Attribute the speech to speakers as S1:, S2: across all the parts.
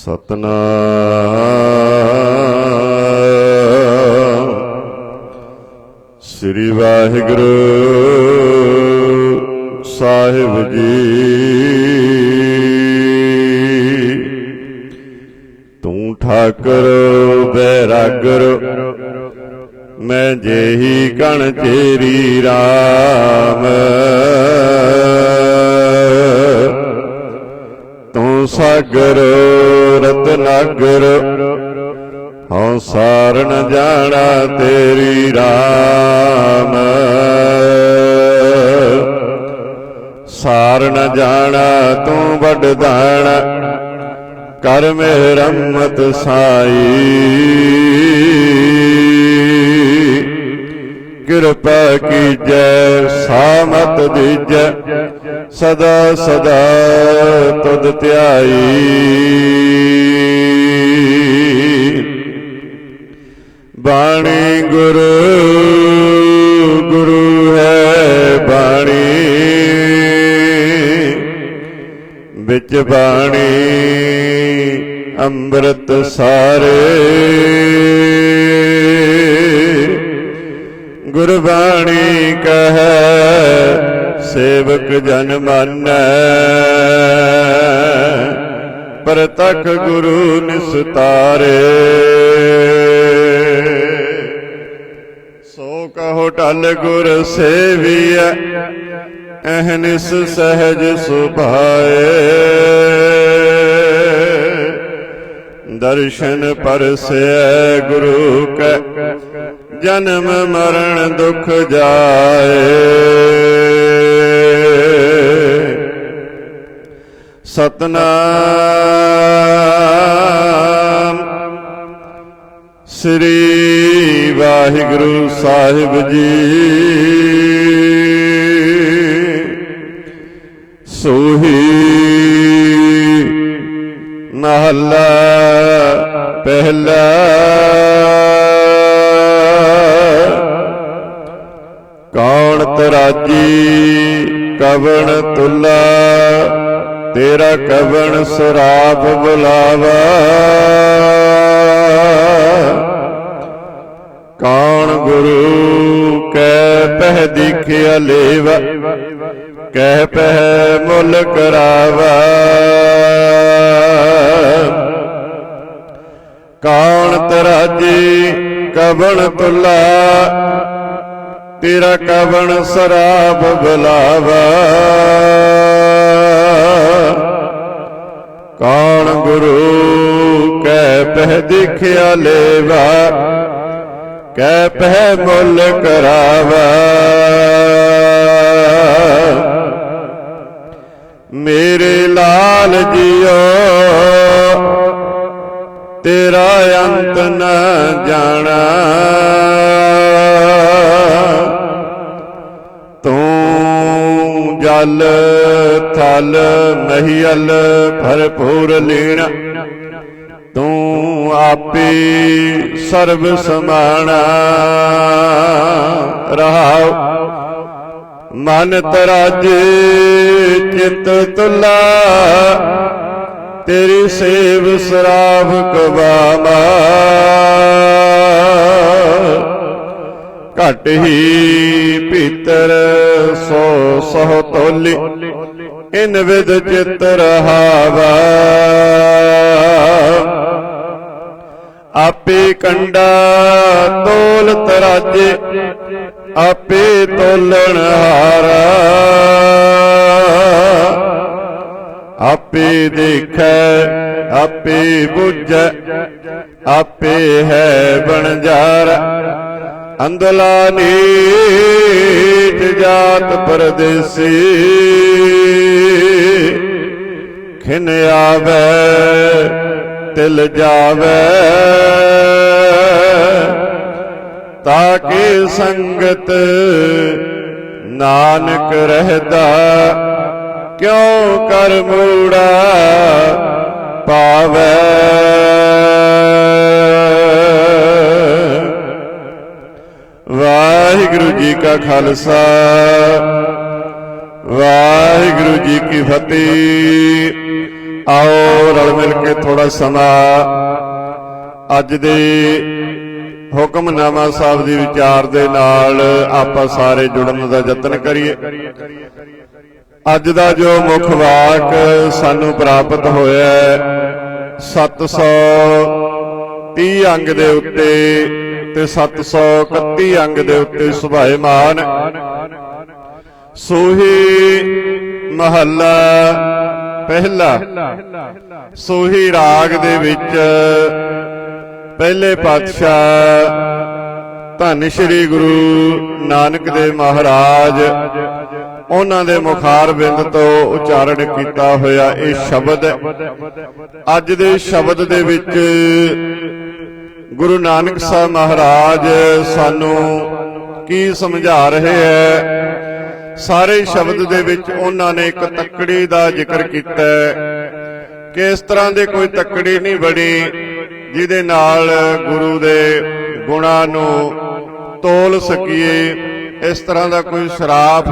S1: ਸਤਨਾਮ। ਸ੍ਰੀ ਵਾਹਿਗੁਰੂ ਸਾਹਿਬ ਜੀ। ਤੂੰ ਠਾਕਰ ਬੈਰਾਗਰ ਮੈਂ ਜੇਹੀ ਕਣ ਤੇਰੀ RAM ਤੂੰ ਸਾਗਰ ਰਤਨਾਗਰ ਹਉ ਸਾਰਨ ਜਾਣਾ ਤੇਰੀ RAM ਸਾਰਨ ਜਾਣਾ ਤੂੰ ਵੱਡਦਾਣਾ ਕਰ ਮਿਹਰ ਰਮਤ ਸਾਈ। ਕਿਰਪਾ ਕੀਜੈ, ਸਾਮਤ ਦੀਜੈ, ਸਦਾ ਸਦਾ ਤੁਧ ਧਿਆਈ। ਬਾਣੀ ਗੁਰੂ ਗੁਰੂ ਹੈ ਬਾਣੀ। ਵਿੱਚ ਬਾਣੀ ਅੰਮ੍ਰਿਤ ਸਾਰੇ। ਗੁਰਬਾਣੀ ਕਹੈ, ਸੇਵਕ ਜਨ ਮਾਨੈ। ਪ੍ਰਤਖ ਗੁਰੂ ਨਿਸਤਾਰੇ। ਸੋ ਕਹੋ ਟਲ ਗੁਰ ਸੇਵੀਐ ਅਹਨਿਸ ਸਹਿਜ ਸੁਭਾਏ। ਦਰਸ਼ਨ ਪਰਸੈ ਗੁਰੂ ਕੈ ਜਨਮ ਮਰਨ ਦੁਖ ਜਾਏ। ਸਤਨਾਮ ਸ੍ਰੀ ਵਾਹਿਗੁਰੂ ਸਾਹਿਬ ਜੀ। ਸੋਹੀ ਮਹਲਾ ਪਹਿਲਾ ਕੌਣ ਤਰਾਜੀ ਕਵਣ ਤੁਲਾ ਤੇਰਾ ਕਵਣ ਸਰਾਪ ਬੁਲਾਵਾ? ਕੌਣ ਗੁਰੂ? ਕੈ ਪਹਿ ਦਿਖਿਆ ਲੇਵਾ ਕਹਿ ਪਹਿ ਮੁੱਲ ਕਰਾਵਾ। ਕੌਣ ਤਰਾਜੀ ਕਵਣ ਤੁਲਾ ਤੇਰਾ ਕਵਣ ਸਰਾਬ ਬੁਲਾਵਾ। ਕੌਣ ਗੁਰੂ ਕੈ ਪਹਿ ਦੇਖਿਆ ਲੇਵਾ ਕੈ ਪਹਿ ਮੁੱਲ ਕਰਾਵਾ। ਮੇਰੇ ਲਾਲ ਜੀਓ, ਤੇਰਾ ਅੰਤ ਨ ਜਾਣਾ। ਤੂੰ ਜਲ ਥਲ ਮਹੀਲ ਭਰਪੂਰ ਲੀਣਾ ਤੂੰ ਆਪੇ ਸਰਬ ਸਮਾਣਾ ਰਹਾਉ, ਮਨ ਤਰਾਜੇ, ਚਿਤ ਤੁਲਾ। ਤੇਰੀ ਸੇਵ ਸਰਾਭ ਕਵਾਮਾ। ਘਟ ਹੀ ਭੀਤਰ ਸੋ ਸਹ ਤੋਲੀ, ਇਨ ਵਿਦ ਚਿਤ ਰਹਾਵਾ। ਆਪੇ ਕੰਡਾ ਤੋਲ ਤਰਾਜੇ, ਆਪੇ ਤੋਲਣ ਹਾਰਾ। ਆਪੇ ਦੇਖੈ, ਆਪੇ ਬੁੱਝ, ਆਪੇ ਹੈ ਬਣਜਾਰ। ਅੰਦਲਾ ਨੀਚ ਜਾਤ ਪਰਦੇਸੀ। ਖਿਨ ਆਵੇ, ਤਿਲ ਜਾਵੇ। ਤਾਕੇ ਸੰਗਤ ਨਾਨਕ ਰਹਦਾ, ਕਿਉ ਕਰ ਮੂੜਾ ਪਾਵੇ? ਕਾ ਖਾਲਸਾ। ਵਾਹਿਗੁਰੂ ਜੀ ਕੀ ਫਤਿਹ। ਆਓ ਰਲ ਮਿਲ ਕੇ ਥੋੜਾ ਸਮਾਂ। ਅੱਜ ਦੇ ਹੁਕਮਨਾਮਾ ਸਾਹਿਬ ਦੀ ਵਿਚਾਰ ਦੇ ਨਾਲ ਆਪਾਂ ਸਾਰੇ ਜੁੜਨ ਦਾ ਯਤਨ ਕਰੀਏ। ਅੱਜ ਦਾ ਜੋ ਮੁੱਖ ਵਾਕ ਸਾਨੂੰ ਪ੍ਰਾਪਤ ਹੋਇਆ ਹੈ 730 ਅੰਗ ਦੇ ਉੱਤੇ ਤੇ 731 ਅੰਗ ਦੇ ਉੱਤੇ ਸੁਭਾਏਮਾਨ। ਸੋਹੀ ਮਹੱਲਾ ਪਹਿਲਾ। ਸੋਹੀ ਰਾਗ ਦੇ ਵਿੱਚ ਪਹਿਲੇ ਪਾਤਸ਼ਾਹ ਧੰਨ ਸ਼੍ਰੀ ਗੁਰੂ ਨਾਨਕ ਦੇਵ ਮਹਾਰਾਜ ਉਹਨਾਂ ਦੇ ਮੁਖਾਰ ਬਿੰਦ ਤੋਂ ਉਚਾਰਨ ਕੀਤਾ ਹੋਇਆ ਇਹ ਸ਼ਬਦ। ਅੱਜ ਦੇ ਸ਼ਬਦ ਦੇ ਵਿੱਚ ਗੁਰੂ ਨਾਨਕ ਸਾਹਿਬ ਮਹਾਰਾਜ, ਸਾਨੂੰ ਕੀ ਸਮਝਾ ਰਹੇ ਹੈ ਸਾਰੇ ਸ਼ਬਦ ਦੇ ਵਿੱਚ ਉਹਨਾਂ ਨੇ ਇੱਕ ਤੱਕੜੀ ਦਾ ਜ਼ਿਕਰ ਕੀਤਾ ਕਿ ਇਸ ਤਰ੍ਹਾਂ ਦੇ ਕੋਈ ਤੱਕੜੀ ਨਹੀਂ ਬਣੀ ਜਿਹਦੇ ਨਾਲ ਗੁਰੂ ਦੇ ਗੁਣਾਂ ਨੂੰ ਤੋਲ ਸਕੀਏ, ਇਸ ਤਰ੍ਹਾਂ ਦਾ ਕੋਈ ਸ਼ਰਾਫ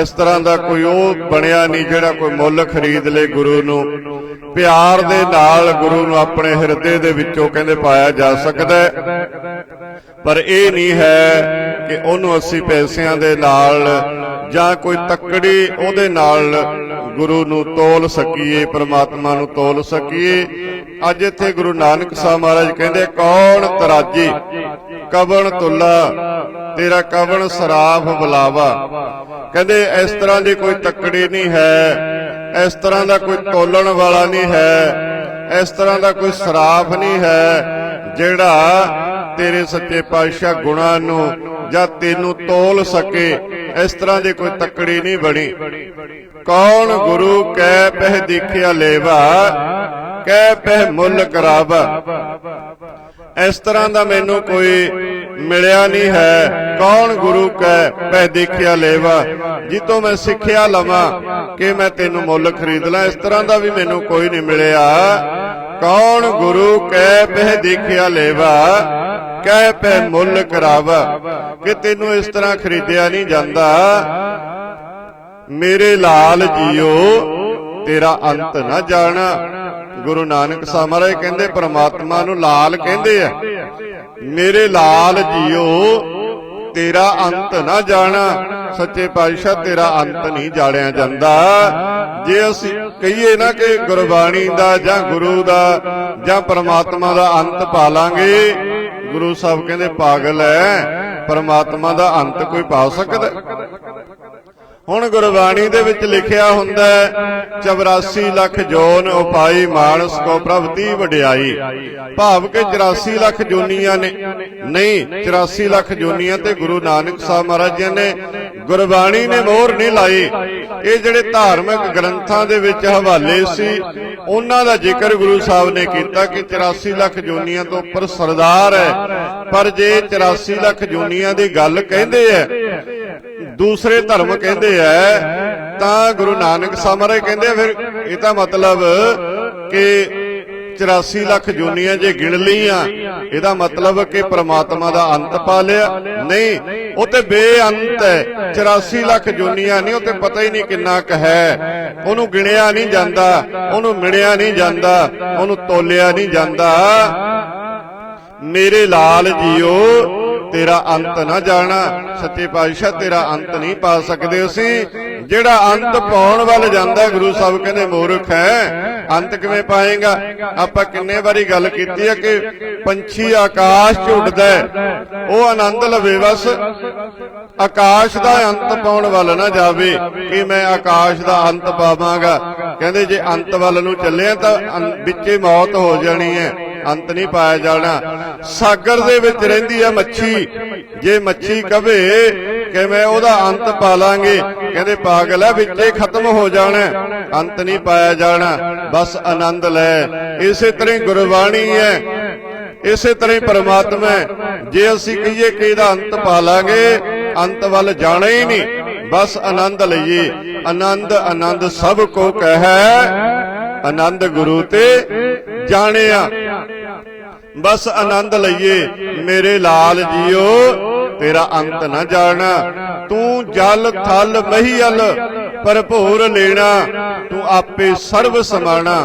S1: ਇਸ ਤਰ੍ਹਾਂ ਦਾ ਕੋਈ ਉਹ ਬਣਿਆ ਨਹੀਂ ਜਿਹੜਾ ਕੋਈ ਮੁੱਲ ਖਰੀਦ ਲੇ ਗੁਰੂ ਨੂੰ। ਪਿਆਰ ਦੇ ਨਾਲ ਗੁਰੂ ਨੂੰ ਆਪਣੇ ਹਿਰਦੇ ਦੇ ਵਿੱਚੋਂ ਕਹਿੰਦੇ ਪਾਇਆ ਜਾ ਸਕਦਾ ਪਰ ਇਹ ਨਹੀਂ ਹੈ ਕਿ ਉਹਨੂੰ ਅਸੀਂ ਪੈਸਿਆਂ ਦੇ ਨਾਲ ਜਾਂ ਕੋਈ ਤੱਕੜੀ ਉਹਦੇ ਨਾਲ ਗੁਰੂ ਨੂੰ ਤੋਲ ਸਕੀਏ, ਪ੍ਰਮਾਤਮਾ ਨੂੰ ਤੋਲ ਸਕੀਏ। ਅੱਜ ਇੱਥੇ ਗੁਰੂ ਨਾਨਕ ਸਾਹਿਬ ਮਹਾਰਾਜ ਕਹਿੰਦੇ, ਕੌਣ ਤਰਾਜੀ? ਕਵਣ ਤੁਲਾ? ਤੇਰਾ ਕਵਣ ਸਰਾਫ ਬੁਲਾਵਾ? ਕਹਿੰਦੇ, ਇਸ ਤਰ੍ਹਾਂ ਦੀ ਕੋਈ ਤੱਕੜੀ ਨਹੀਂ ਹੈ। ਇਸ ਤਰ੍ਹਾਂ ਦਾ ਕੋਈ ਤੋਲਣ ਵਾਲਾ ਨਹੀਂ ਹੈ। ਇਸ ਤਰ੍ਹਾਂ ਦਾ ਕੋਈ ਸਰਾਫ ਨਹੀਂ ਹੈ। ਜਿਹੜਾ ਤੇਰੇ ਸੱਚੇ ਪਾਤਸ਼ਾਹ ਗੁਣਾਂ ਨੂੰ ਜਾਂ ਤੈਨੂੰ ਤੋਲ ਸਕੇ ਇਸ ਤਰ੍ਹਾਂ ਦੀ ਕੋਈ ਤੱਕੜੀ ਨਹੀਂ ਬਣੀ। ਕੌਣ ਗੁਰੂ ਕਹਿ ਪਹਿ ਦੇਖਿਆ ਲੇਵਾ, ਕਹਿ ਪਹਿ ਮੁੱਲ ਕਰਾਵਾ। ਇਸ ਤਰ੍ਹਾਂ ਦਾ ਮੈਨੂੰ ਕੋਈ ਮਿਲਿਆ ਨਹੀਂ ਹੈ। ਕੌਣ ਗੁਰੂ ਕਹਿ ਪੈ ਦੇਖਿਆ ਲੇਵਾ, ਜਿੱਤੋਂ ਮੈਂ ਸਿੱਖਿਆ ਲਵਾਂ ਕਿ ਮੈਂ ਤੈਨੂੰ ਮੁੱਲ ਖਰੀਦ ਲਾਂ। ਇਸ ਤਰ੍ਹਾਂ ਦਾ ਵੀ ਮੈਨੂੰ ਕੋਈ ਨਹੀਂ ਮਿਲਿਆ। ਕੌਣ ਗੁਰੂ ਕਹਿ ਪਹਿ ਦੇਖਿਆ ਲੇਵਾ ਕਹਿ ਪੈ ਮੁੱਲ ਕਰਾਵਾ, ਕਿ ਤੈਨੂੰ ਇਸ ਤਰ੍ਹਾਂ ਖਰੀਦਿਆ ਨਹੀਂ ਜਾਂਦਾ। ਮੇਰੇ ਲਾਲ ਜੀਓ, ਤੇਰਾ ਅੰਤ ਨਾ ਜਾਣਾ। ਗੁਰੂ ਨਾਨਕ ਸਾਹਿਬ ਮਹਾਰਾਜ ਕਹਿੰਦੇ, ਪ੍ਰਮਾਤਮਾ ਨੂੰ ਲਾਲ ਕਹਿੰਦੇ ਆ। ਮੇਰੇ ਲਾਲ ਜੀਓ, ਤੇਰਾ ਅੰਤ ਨਾ ਜਾਣਾ। ਸੱਚੇ ਪਾਤਸ਼ਾਹ, ਤੇਰਾ ਅੰਤ ਨਹੀਂ ਜਾਣਿਆ ਜਾਂਦਾ। ਜੇ ਅਸੀਂ ਕਹੀਏ ਨਾ ਕਿ ਗੁਰਬਾਣੀ ਦਾ ਜਾਂ ਗੁਰੂ ਦਾ ਜਾਂ ਪਰਮਾਤਮਾ ਦਾ ਅੰਤ ਪਾ ਲਾਂਗੇ ਗੁਰੂ ਸਾਹਿਬ ਕਹਿੰਦੇ ਪਾਗਲ ਹੈ ਪਰਮਾਤਮਾ ਦਾ ਅੰਤ ਕੋਈ ਪਾ ਸਕਦਾ? ਹੁਣ ਗੁਰਬਾਣੀ ਦੇ ਵਿੱਚ ਲਿਖਿਆ ਹੁੰਦਾ ਹੈ 84 ਲੱਖ ਜੋਨ ਉਪਾਈ ਮਾਨਸ ਕੋ ਪ੍ਰਭ ਦੀ ਵਡਿਆਈ। ਭਾਵ ਕਿ 84 ਲੱਖ ਜੋਨੀਆਂ ਨੇ। ਨਹੀਂ 84 ਲੱਖ ਜੋਨੀਆਂ ਤੇ ਗੁਰੂ ਨਾਨਕ ਸਾਹਿਬ ਮਹਾਰਾਜ ਜੀ ਨੇ ਗੁਰਬਾਣੀ ਨੇ ਮੋਹਰ ਨਹੀਂ ਲਾਈ। ਇਹ ਜਿਹੜੇ ਧਾਰਮਿਕ ਗ੍ਰੰਥਾਂ ਦੇ ਵਿੱਚ ਹਵਾਲੇ ਸੀ, ਉਹਨਾਂ ਦਾ ਜ਼ਿਕਰ ਗੁਰੂ ਸਾਹਿਬ ਨੇ ਕੀਤਾ ਕਿ 84 ਲੱਖ ਜੋਨੀਆਂ ਤੋਂ ਉੱਪਰ ਸਰਦਾਰ ਹੈ। ਪਰ ਜੇ 84 ਲੱਖ ਜੋਨੀਆਂ ਦੀ ਗੱਲ ਕਹਿੰਦੇ ਐ ਦੂਸਰੇ ਧਰਮ ਕਹਿੰਦੇ ਐ ਤਾਂ ਗੁਰੂ ਨਾਨਕ ਸਾਹਿਬ ਮਹਾਰਾਜ ਕਹਿੰਦੇ ਫਿਰ ਇਹ ਤਾਂ ਮਤਲਬ ਕਿ 84 ਲੱਖ ਜੂਨੀਆਂ ਜੇ ਗਿਣ ਲਈਆਂ ਇਹਦਾ ਮਤਲਬ ਕਿ ਪ੍ਰਮਾਤਮਾ ਦਾ ਅੰਤ ਪਾ ਲਿਆ। ਨਹੀਂ ਉਹ ਤੇ ਬੇਅੰਤ ਹੈ। 84 ਲੱਖ ਜੂਨੀਆਂ ਨਹੀਂ ਉਹ ਤੇ ਪਤਾ ਹੀ ਨਹੀਂ ਕਿੰਨਾ ਕੁ ਹੈ। ਉਹਨੂੰ ਗਿਣਿਆ ਨਹੀਂ ਜਾਂਦਾ ਉਹਨੂੰ ਮਿਣਿਆ ਨਹੀਂ ਜਾਂਦਾ ਉਹਨੂੰ ਤੋਲਿਆ ਨਹੀਂ ਜਾਂਦਾ। ਮੇਰੇ ਲਾਲ ਜੀਓ ਤੇਰਾ ਅੰਤ ਨਾ ਜਾਣਾ। ਸੱਚੇ ਪਾਤਸ਼ਾਹ, ਤੇਰਾ ਅੰਤ ਨਹੀਂ ਪਾ ਸਕਦੇ ਅਸੀਂ। ਜਿਹੜਾ ਅੰਤ ਪਾਉਣ ਵੱਲ ਜਾਂਦਾ, ਗੁਰੂ ਸਾਹਿਬ ਕਹਿੰਦੇ ਮੂਰਖ ਹੈ। ਅੰਤ ਕਿਵੇਂ ਪਾਏਗਾ? ਆਪਾਂ ਕਿੰਨੇ ਵਾਰੀ ਗੱਲ ਕੀਤੀ ਹੈ ਕਿ ਪੰਛੀ ਆਕਾਸ਼ 'ਚ ਉੱਡਦਾ ਉਹ ਆਨੰਦ ਲਵੇ ਬਸ। ਆਕਾਸ਼ ਦਾ ਅੰਤ ਪਾਉਣ ਵੱਲ ਨਾ ਜਾਵੇ। ਕਿ ਮੈਂ ਆਕਾਸ਼ ਦਾ ਅੰਤ ਪਾਵਾਂਗਾ। ਕਹਿੰਦੇ ਜੇ ਅੰਤ ਵੱਲ ਨੂੰ ਚੱਲਿਆ ਤਾਂ ਅੰ- ਵਿੱਚੇ ਮੌਤ ਹੋ ਜਾਣੀ ਹੈ। ਅੰਤ ਨਹੀਂ ਪਾਇਆ ਜਾਣਾ। ਸਾਗਰ ਦੇ ਵਿੱਚ ਰਹਿੰਦੀ ਹੈ ਮੱਛੀ। ਜੇ ਮੱਛੀ ਕਵੇ ਕਿ ਮੈਂ ਉਹਦਾ ਅੰਤ ਪਾ ਲਾਂਗੇ? ਕਹਿੰਦੇ ਪਾਗਲ ਹੈ ਵਿੱਚੇ ਖਤਮ ਹੋ ਜਾਣਾ। ਅੰਤ ਨਹੀਂ ਪਾਇਆ ਜਾਣਾ। ਬਸ ਆਨੰਦ ਲੈ। ਇਸੇ ਤਰ੍ਹਾਂ ਹੀ ਗੁਰਬਾਣੀ ਹੈ। ਇਸੇ ਤਰ੍ਹਾਂ ਹੀ ਪਰਮਾਤਮਾ ਹੈ। ਜੇ ਅਸੀਂ ਕਹੀਏ ਕਿ ਇਹਦਾ ਅੰਤ ਪਾ ਲਾਂਗੇ, ਅੰਤ ਵੱਲ ਜਾਣਾ ਹੀ ਨਹੀਂ। ਬਸ ਆਨੰਦ ਲਈਏ। ਆਨੰਦ ਆਨੰਦ ਸਭ ਕੋ ਕਹੈ। ਆਨੰਦ ਗੁਰੂ ਤੇ ਜਾਣਿਆ। ਬਸ ਆਨੰਦ ਲਈਏ। ਮੇਰੇ ਲਾਲ ਜੀਓ, ਤੇਰਾ ਅੰਤ ਨਾ ਜਾਣਾ। ਤੂੰ ਜਲ, ਥਲ ਮਹੀਲ ਭਰਪੂਰ ਲੈਣਾ ਤੂੰ ਆਪੇ ਸਰਬ ਸਮਾਣਾ।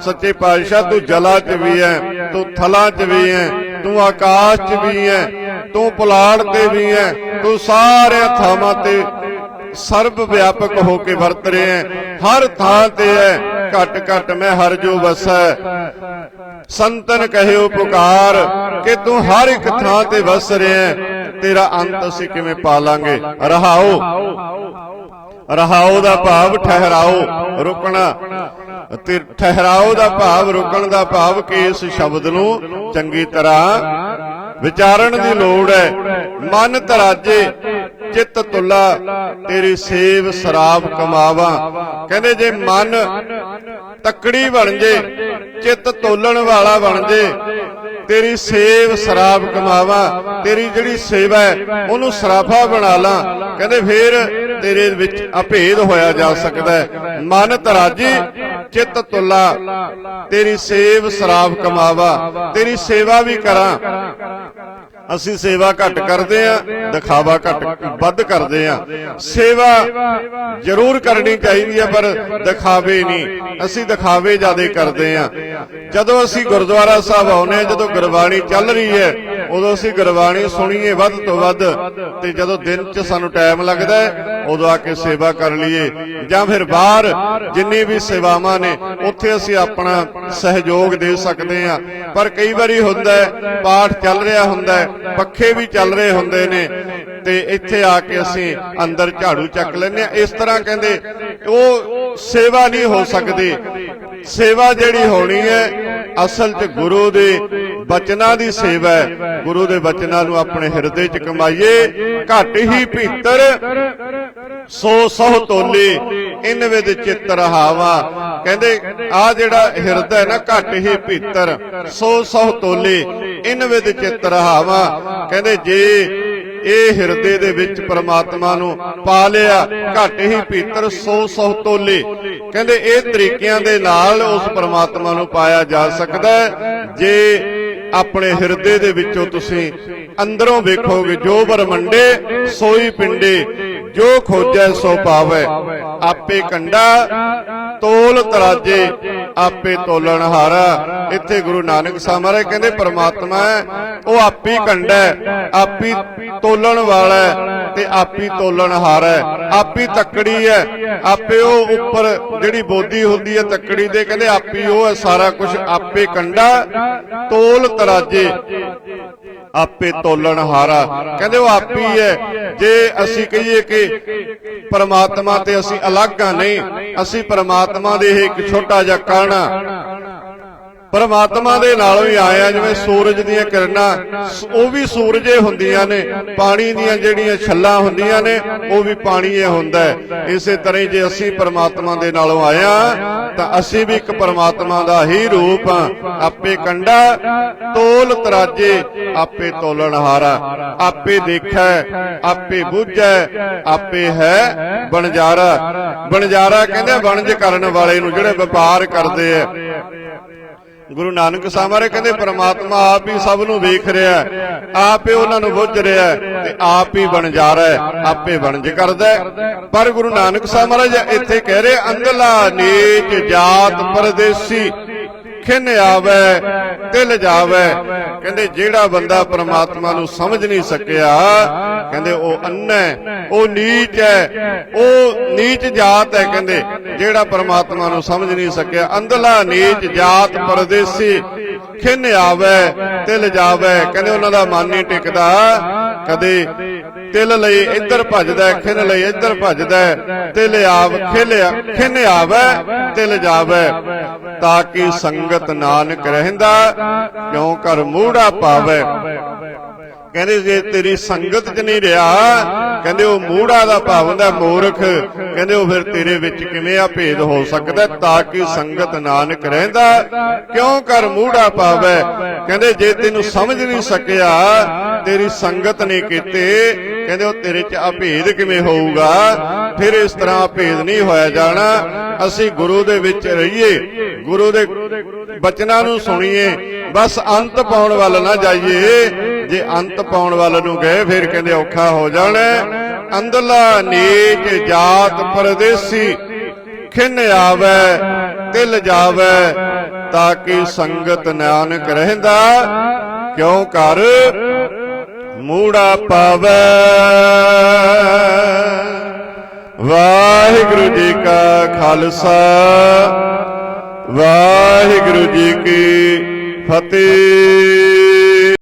S1: ਸੱਚੇ ਪਾਤਸ਼ਾਹ ਤੂੰ ਜਲਾ 'ਚ ਵੀ ਹੈ ਤੂੰ ਥਲਾਂ 'ਚ ਵੀ ਹੈ ਤੂੰ ਆਕਾਸ਼ 'ਚ ਵੀ ਹੈ ਤੂੰ ਪੁਲਾੜ ਤੇ ਵੀ ਹੈ ਤੂੰ ਸਾਰੇ ਥਾਵਾਂ ਤੇ ਸਰਬ ਵਿਆਪਕ ਹੋ ਕੇ ਵਰਤ ਰਿਹਾ ਹੈ। ਹਰ ਥਾਂ ਤੇ ਹੈ। ਘਟ ਘਟ ਮੈਂ ਹਰ ਜੋ ਵਸੈ। ਸੰਤਨ ਕਹਿਓ ਪੁਕਾਰ ਕਿ ਤੂੰ ਹਰ ਇੱਕ ਥਾਂ ਤੇ ਵਸ ਰਿਹਾ ਹੈ। ਤੇਰਾ ਅੰਤ ਅਸੀਂ ਕਿਵੇਂ ਪਾਲਾਂਗੇ? ਰਹਾਓ। ਰਹਾਓ ਦਾ ਭਾਵ ਠਹਿਰਾਓ। ਰੁਕਣਾ। ਤੇ ਠਹਿਰਾਓ ਦਾ ਭਾਵ, ਰੁਕਣ ਦਾ ਭਾਵ ਕਿ ਇਸ ਸ਼ਬਦ ਨੂੰ ਚੰਗੀ ਤਰ੍ਹਾਂ ਵਿਚਾਰਨ ਦੀ ਲੋੜ ਹੈ। ਮਨ ਤਰਾਜੇ। ਚਿੱਤ ਤੁਲਾ, ਤੇਰੀ ਸੇਵ ਸਰਾਬ ਕਮਾਵਾ। ਕਹਿੰਦੇ ਜੇ ਮਨ ਤਕੜੀ ਬਣ ਜੇ, ਚਿੱਤ ਤੋਲਣ ਵਾਲਾ ਬਣ ਜੇ, ਤੇਰੀ ਸੇਵ ਸਰਾਬ ਕਮਾਵਾ, ਤੇਰੀ ਜਿਹੜੀ ਸੇਵਾ ਹੈ, ਉਹਨੂੰ ਸਰਾਫਾ ਬਣਾ ਲਾ। ਕਹਿੰਦੇ ਫੇਰ ਤੇਰੇ ਵਿੱਚ ਅਭੇਦ ਹੋਇਆ ਜਾ ਸਕਦਾ ਹੈ। ਮਨ ਤਰਾਜੀ, ਚਿੱਤ ਤੁਲਾ, ਤੇਰੀ ਸੇਵ ਸਰਾਬ ਕਮਾਵਾ, ਤੇਰੀ ਸੇਵਾ ਵੀ ਕਰਾਂ। ਅਸੀਂ ਸੇਵਾ ਘੱਟ ਕਰਦੇ ਆ ਦਿਖਾਵਾ ਘੱਟ ਵੱਧ ਕਰਦੇ ਆ ਸੇਵਾ ਜ਼ਰੂਰ ਕਰਨੀ ਚਾਹੀਦੀ ਹੈ ਪਰ ਦਿਖਾਵੇ ਨਹੀਂ। ਅਸੀਂ ਦਿਖਾਵੇ ਜ਼ਿਆਦੇ ਕਰਦੇ ਆ ਜਦੋਂ ਅਸੀਂ ਗੁਰਦੁਆਰਾ ਸਾਹਿਬ ਆਉਨੇ ਜਦੋਂ ਗੁਰਬਾਣੀ ਚੱਲ ਰਹੀ ਹੈ ਉਦੋਂ ਅਸੀਂ ਗੁਰਬਾਣੀ ਸੁਣੀਏ ਵੱਧ ਤੋਂ ਵੱਧ ਤੇ ਜਦੋਂ ਦਿਨ 'ਚ ਸਾਨੂੰ ਟਾਈਮ ਲੱਗਦਾ ਹੈ। ਉਦੋਂ ਆ ਕੇ ਸੇਵਾ ਕਰ ਲਈਏ। ਜਾਂ ਫਿਰ ਬਾਹਰ ਜਿੰਨੀ ਵੀ ਸੇਵਾਵਾਂ ਨੇ, ਉੱਥੇ ਅਸੀਂ ਆਪਣਾ ਸਹਿਯੋਗ ਦੇ ਸਕਦੇ ਆ ਪਰ ਕਈ ਵਾਰੀ ਹੁੰਦਾ ਹੈ, ਪਾਠ ਚੱਲ ਰਿਹਾ ਹੁੰਦਾ ਹੈ, ਪੱਖੇ ਵੀ ਚੱਲ ਰਹੇ ਹੁੰਦੇ ਨੇ। ਤੇ ਇੱਥੇ ਆ ਕੇ ਅਸੀਂ ਅੰਦਰ ਝਾੜੂ ਚੱਕ ਲੈਂਦੇ ਆ ਇਸ ਤਰ੍ਹਾਂ ਕਹਿੰਦੇ, ਉਹ ਸੇਵਾ ਨਹੀਂ ਹੋ ਸਕਦੀ। ਸੇਵਾ ਜਿਹੜੀ ਹੋਣੀ ਹੈ ਅਸਲ 'ਚ ਗੁਰੂ ਦੇ ਬਚਨਾਂ ਦੀ ਸੇਵਾ ਹੈ। ਗੁਰੂ ਦੇ ਬਚਨਾਂ ਨੂੰ ਆਪਣੇ ਹਿਰਦੇ 'ਚ ਕਮਾਈਏ ਘੱਟ ਹੀ ਭੀਤਰ ਸੋ ਸਹੁ ਤੋਲੇ ਇਨ ਵਿਦ ਚਿੱਤ ਰਹਾਵਾ ਕਹਿੰਦੇ ਆ ਜਿਹੜਾ ਹਿਰਦਾ ਹੈ ਨਾ, ਘੱਟ ਹੀ ਭੀਤਰ ਸੋ ਸਹੁ ਤੋਲੇ ਇਨਵੇ ਦੇ ਚਿੱਤ ਰਹਾਵਾ ਕਹਿੰਦੇ, ਜੇ ਇਹ ਹਿਰਦੇ ਦੇ ਵਿੱਚ ਪਰਮਾਤਮਾ ਨੂੰ ਪਾ ਲਿਆ, ਘੱਟ ਹੀ ਭੀਤਰ ਸੋ ਸਹੁ ਤੋਲੇ ਕਹਿੰਦੇ ਇਹ ਤਰੀਕਿਆਂ ਦੇ ਨਾਲ ਉਸ ਪਰਮਾਤਮਾ ਨੂੰ ਪਾਇਆ ਜਾ ਸਕਦਾ ਹੈ। ਜੇ ਆਪਣੇ ਹਿਰਦੇ ਦੇ ਵਿੱਚੋਂ ਤੁਸੀਂ ਅੰਦਰੋਂ ਵੇਖੋਗੇ, ਜੋ ਬਰਮੰਡੇ ਸੋਈ ਪਿੰਡੇ ਜੋ ਖੋਜੈ ਸੋ ਪਾਵੈ। ਆਪੇ ਕੰਡਾ, ਤੋਲ ਤਰਾਜੇ, ਆਪੇ ਤੋਲਣ ਹਾਰਾ। ਇੱਥੇ ਗੁਰੂ ਨਾਨਕ ਸਾਹਿਬ ਮਹਾਰਾਜ ਕਹਿੰਦੇ, ਪ੍ਰਮਾਤਮਾ ਉਹ ਆਪੀ ਕੰਡਾ ਆਪੀ ਤੋਲਣ ਵਾਲਾ ਤੇ ਆਪੀ ਤੋਲਣ ਹਾਰਾ ਆਪੀ ਤੱਕੜੀ ਹੈ, ਆਪੇ ਉਹ ਉੱਪਰ ਜਿਹੜੀ ਬੋਦੀ ਹੁੰਦੀ ਹੈ ਤੱਕੜੀ ਦੇ ਕਹਿੰਦੇ, ਆਪੀ ਉਹ ਹੈ ਸਾਰਾ ਕੁਝ ਆਪੇ ਕੰਡਾ, ਤੋਲ ਤਰਾਜੇ। ਆਪੇ ਤੋਲਣ ਹਾਰਾ। ਕਹਿੰਦੇ ਉਹ ਆਪ ਹੀ ਹੈ। ਜੇ ਅਸੀਂ ਕਹੀਏ ਕਿ ਪਰਮਾਤਮਾ ਤੇ ਅਸੀਂ ਅਲੱਗ ਆ, ਨਹੀਂ, ਅਸੀਂ ਪਰਮਾਤਮਾ ਦੇ ਇਹ ਇੱਕ ਛੋਟਾ ਜਿਹਾ ਕਣ। ਪਰਮਾਤਮਾ ਦੇ ਨਾਲੋਂ ਹੀ ਆਏ ਆ ਜਿਵੇਂ ਸੂਰਜ ਦੀਆਂ ਕਿਰਨਾਂ ਉਹ ਵੀ ਸੂਰਜੇ ਹੁੰਦੀਆਂ ਨੇ, ਪਾਣੀ ਦੀਆਂ ਜਿਹੜੀਆਂ ਛੱਲਾਂ ਹੁੰਦੀਆਂ ਨੇ, ਉਹ ਵੀ ਪਾਣੀ ਹੀ ਹੁੰਦਾ ਹੈ। ਇਸੇ ਤਰ੍ਹਾਂ ਹੀ ਜੇ ਅਸੀਂ ਪਰਮਾਤਮਾ ਦੇ ਨਾਲੋਂ ਆਏ ਆ ਤਾਂ ਅਸੀਂ ਵੀ ਇੱਕ ਪਰਮਾਤਮਾ ਦਾ ਹੀ ਰੂਪ ਆ ਆਪੇ ਕੰਡਾ, ਤੋਲ ਤਰਾਜੇ, ਆਪੇ ਤੋਲਣ ਹਾਰਾ। ਆਪੇ ਦੇਖੈ, ਆਪੇ ਬੁੱਝੈ, ਆਪੇ ਹੈ ਬਣਜਾਰਾ। ਬਣਜਾਰਾ ਕਹਿੰਦੇ ਵਣਜ ਕਰਨ ਵਾਲੇ ਨੂੰ ਜਿਹੜੇ ਵਪਾਰ ਕਰਦੇ ਆ। ਗੁਰੂ ਨਾਨਕ ਸਾਹਿਬ ਮਹਾਰਾਜ ਕਹਿੰਦੇ, ਪ੍ਰਮਾਤਮਾ ਆਪ ਹੀ ਸਭ ਨੂੰ ਵੇਖ ਰਿਹਾ ਹੈ। ਆਪ ਹੀ ਉਹਨਾਂ ਨੂੰ ਬੁੱਝ ਰਿਹਾ ਹੈ ਤੇ ਆਪ ਹੀ ਬਣਜਾਰਾ ਹੈ। ਆਪੇ ਵਣਜ ਕਰਦਾ ਪਰ ਗੁਰੂ ਨਾਨਕ ਸਾਹਿਬ ਮਹਾਰਾਜ ਇੱਥੇ ਕਹਿ ਰਹੇ, ਅੰਗਲਾ ਨੀਚ ਜਾਤ ਪਰਦੇਸੀ ਖਿੰਨ ਆਵੇ ਤਿਲ ਜਾਵੇ। ਕਹਿੰਦੇ ਜਿਹੜਾ ਬੰਦਾ ਪ੍ਰਮਾਤਮਾ ਨੂੰ ਸਮਝ ਨਹੀਂ ਸਕਿਆ, ਕਹਿੰਦੇ ਉਹ ਅੰਨਾ ਉਹ ਨੀਚ ਹੈ, ਉਹ ਨੀਚ ਜਾਤ ਹੈ, ਕਹਿੰਦੇ ਜਿਹੜਾ ਪ੍ਰਮਾਤਮਾ ਨੂੰ ਸਮਝ ਨਹੀਂ ਸਕਿਆ। ਅੰਧਲਾ ਨੀਚ ਜਾਤ ਪਰਦੇਸੀ, ਖਿੰਨ ਆਵੇ ਤਿਲ ਜਾਵੇ, ਕਹਿੰਦੇ ਉਹਨਾਂ ਦਾ ਮਨ ਨਹੀਂ ਟਿਕਦਾ। ਕਦੇ ਤਿਲ ਲਈ ਇੱਧਰ ਭੱਜਦਾ ਖਿੰਨ ਲਈ ਇੱਧਰ ਭੱਜਦਾ ਤਿਲ ਆਵ ਖਿਲਿਆ ਖਿੰਨ ਆਵੇ ਤਿਲ ਜਾਵੇ ਤਾਂ ਕਿ ਸੰਗਤ ਨਾਨਕ ਰਹਿੰਦਾ ਕਿਉਂ ਕਰ ਮੂੜਾ ਪਾਵੇ। ਕਹਿੰਦੇ ਜੇ ਤੇਰੀ ਸੰਗਤ 'ਚ ਨਹੀਂ ਰਿਹਾ, ਕਹਿੰਦੇ ਉਹ ਮੂੜਾ ਦਾ ਭਾਵ ਹੁੰਦਾ ਮੂਰਖ। ਕਹਿੰਦੇ ਉਹ ਫਿਰ ਤੇਰੇ ਵਿੱਚ ਕਿਵੇਂ ਆ ਭੇਦ ਹੋ ਸਕਦਾ ਤਾਂ ਕਿ ਸੰਗਤ ਨਾਨਕ ਰਹਿੰਦਾ ਕਿਉਂ ਕਰ ਮੂੜਾ ਪਾਵੇ ਕਹਿੰਦੇ ਜੇ ਤੈਨੂੰ ਸਮਝ ਨਹੀਂ ਸਕਿਆ, ਤੇਰੀ ਸੰਗਤ ਨੇ ਕੀਤੇ, ਕਹਿੰਦੇ ਉਹ ਤੇਰੇ 'ਚ ਅਭੇਦ ਕਿਵੇਂ ਹੋਊਗਾ? ਫਿਰ ਇਸ ਤਰ੍ਹਾਂ ਅਭੇਦ ਨਹੀਂ ਹੋਇਆ ਜਾਣਾ। ਅਸੀਂ ਗੁਰੂ ਦੇ ਵਿੱਚ ਰਹੀਏ, ਗੁਰੂ ਦੇ ਬਚਨਾਂ ਨੂੰ ਸੁਣੀਏ, ਬਸ ਅੰਤ ਪਾਉਣ ਵੱਲ ਨਾ ਜਾਈਏ। ਜੇ ਅੰਤ ਪਾਉਣ ਵੱਲ ਨੂੰ ਗਏ, ਫਿਰ ਕਹਿੰਦੇ ਔਖਾ ਹੋ ਜਾਣਾ। ਅੰਦਲਾ ਨੀਚ ਜਾਤ ਪਰਦੇਸੀ, ਖਿੰਨ ਆਵੇ, ਤਿਲ ਜਾਵੇ, ਤਾਂ ਕਿ ਸੰਗਤ ਨਾਨਕ ਰਹਿੰਦਾ। ਕਿਉਂ ਕਰ ਮੂੜਾ ਪਾਵੇ? ਵਾਹਿਗੁਰੂ ਜੀ ਕਾ ਖਾਲਸਾ, ਵਾਹਿਗੁਰੂ ਜੀ ਕੀ ਫਤਿਹ।